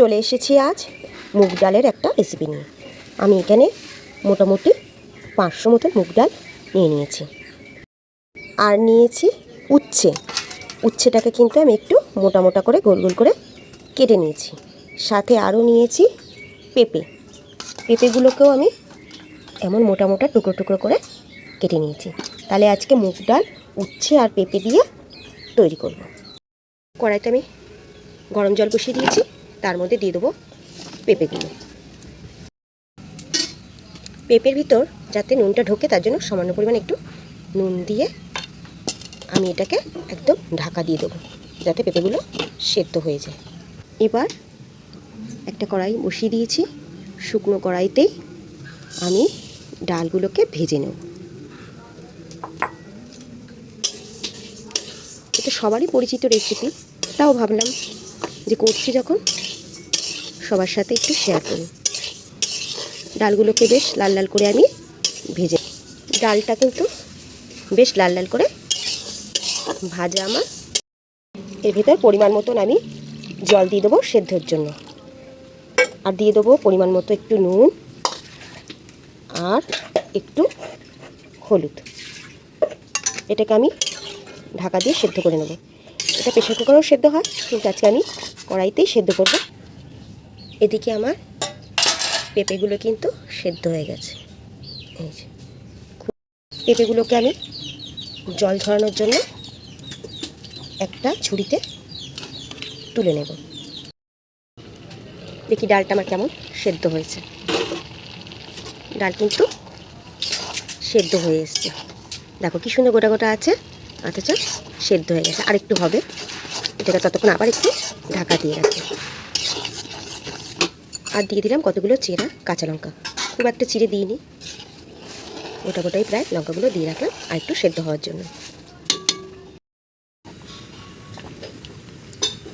চলে এসেছি আজ মুগ ডালের একটা রেসিপি নিয়ে। আমি এখানে মোটামুটি পাঁচশো মতো মুগ ডাল নিয়ে নিয়েছি। আর নিয়েছি উচ্ছে। উচ্ছেটাকে কিন্তু আমি একটু মোটা মোটা করে গোল গোল করে কেটে নিয়েছি। সাথে আরও নিয়েছি পেঁপে। পেঁপেগুলোকেও আমি এমন মোটা মোটা টুকরো টুকরো করে কেটে নিয়েছি। তাহলে আজকে মুগ ডাল, উচ্ছে আর পেঁপে দিয়ে তৈরি করব। কড়াইতে আমি গরম জল বসিয়ে দিয়েছি। তার মধ্যে দিয়ে দেবো পেঁপেগুলো। পেঁপের ভিতর যাতে নুনটা ঢোকে, তার জন্য সামান্য পরিমাণ একটু নুন দিয়ে আমি এটাকে একদম ঢাকা দিয়ে দেবো, যাতে পেঁপেগুলো সেদ্ধ হয়ে যায়। এবার একটা কড়াই বসিয়ে দিয়েছি। শুকনো কড়াইতেই আমি ডালগুলোকে ভেজে নেব। এটা সবারই পরিচিত রেসিপি তাও ভাবলাম যে করছি যখন সবার সাথে একটু শেয়ার করি। ডালগুলোকে বেশ লাল লাল করে আমি ভেজে ডালটা কিন্তু বেশ লাল লাল করে ভাজা আমার। এর ভিতর পরিমাণ মতন আমি জল দিয়ে দেবো সেদ্ধর জন্য। আর দিয়ে দেবো পরিমাণ মতো একটু নুন আর একটু হলুদ। এটাকে আমি ঢাকা দিয়ে সেদ্ধ করে নেব। এটা প্রেশার কুকারেও সেদ্ধ হয়, কিন্তু আজকে আমি কড়াইতেই সেদ্ধ করব। এদিকে আমার পেঁপেগুলো কিন্তু সেদ্ধ হয়ে গেছে। এই যে, পেঁপেগুলোকে আমি জল ঝরানোর জন্য একটা ঝুড়িতে তুলে নেব। দেখি ডালটা আমার কেমন সেদ্ধ হয়েছে। ডাল কিন্তু সেদ্ধ হয়ে এসছে। দেখো কি সুন্দর গোটা গোটা আছে, অথচ সেদ্ধ হয়ে গেছে। আর একটু হবে, এটাকে ততক্ষণ আবার একটু ঢাকা দিয়ে রাখি আর দিয়ে দিলাম কতগুলো চেরা? কাঁচা লঙ্কা। খুব একটা চিড়ে দিইনি। গোটা গোটাই প্রায় লঙ্কাগুলো দিয়ে রাখলাম আর একটু সেদ্ধ হওয়ার জন্য।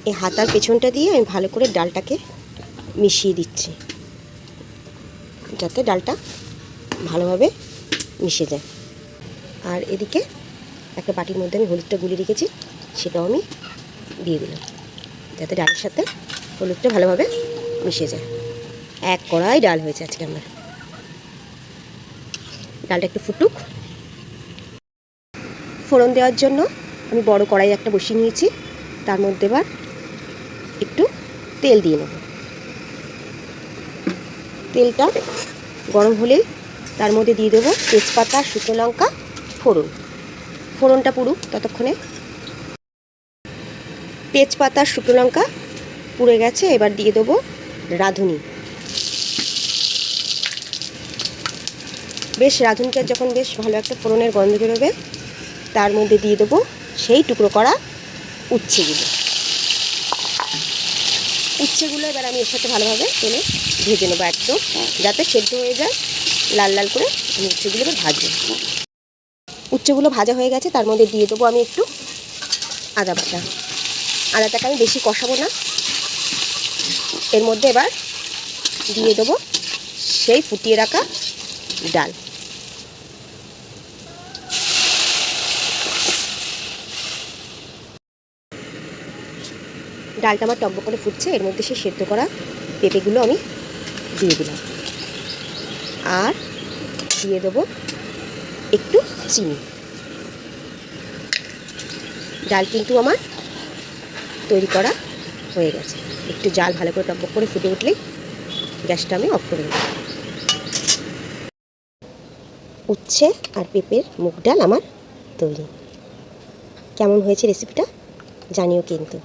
এই হাতার পেছনটা দিয়ে আমি ভালো করে ডালটাকে মিশিয়ে দিচ্ছি। যাতে ডালটা ভালোভাবে মিশে যায়। আর এদিকে একটা বাটির মধ্যে আমি হলুদটা গুলিয়ে রেখেছি, সেটাও আমি দিয়ে দিলাম। যাতে ডালের সাথে হলুদটা ভালোভাবে মিশে যায়। এক কড়াই ডাল হয়েছে আজকে আমার। ডালটা একটু ফুটুক। ফোড়ন দেওয়ার জন্য আমি বড় কড়াই একটা বসিয়ে নিয়েছি। তার মধ্যে এবার একটু তেল দিয়ে নেব। তেলটা গরম হলেই তার মধ্যে দিয়ে দেবো তেজপাতা, শুকনো লঙ্কা, ফোড়ন। ফোড়নটা পুরুক ততক্ষণে। তেজপাতা, শুকনো লঙ্কা পুড়ে গেছে, এবার দিয়ে দেবো রাঁধুনি। বেশ রাঁধুনিটা যখন বেশ ভালো একটা ফোড়নের গন্ধ বেরোবে, তার মধ্যে দিয়ে দেবো সেই টুকরো করা উচ্ছেগুলো। উচ্ছেগুলো এবার আমি এর সাথে ভালোভাবে তেলে ভেজে নেব একদম, যাতে সেদ্ধ হয়ে যায়, লাল লাল করে আমি উচ্ছেগুলো এবার ভাজবো। উচ্ছেগুলো ভাজা হয়ে গেছে, তার মধ্যে দিয়ে দেবো আমি একটু আদা বাটা। আদাটাকে আমি বেশি কষাবো না। এর মধ্যে এবার দিয়ে দেবো সেই ফুটিয়ে রাখা ডাল। ডালটা আমার টব্ব করে ফুটছে, এর মধ্যে সে সেদ্ধ করা পেঁপেগুলো আমি দিয়ে দিলাম। আর দিয়ে দেবো একটু চিনি। ডাল কিন্তু আমার তৈরি করা হয়ে গেছে। একটু জাল ভালো করে টকবক করে ফুটে উঠলেই গ্যাসটা আমি অফ করে দেবো। উচ্ছে আর পেঁপের মুগ ডাল আমার তৈরি। কেমন হয়েছে রেসিপিটা জানিও কিন্তু।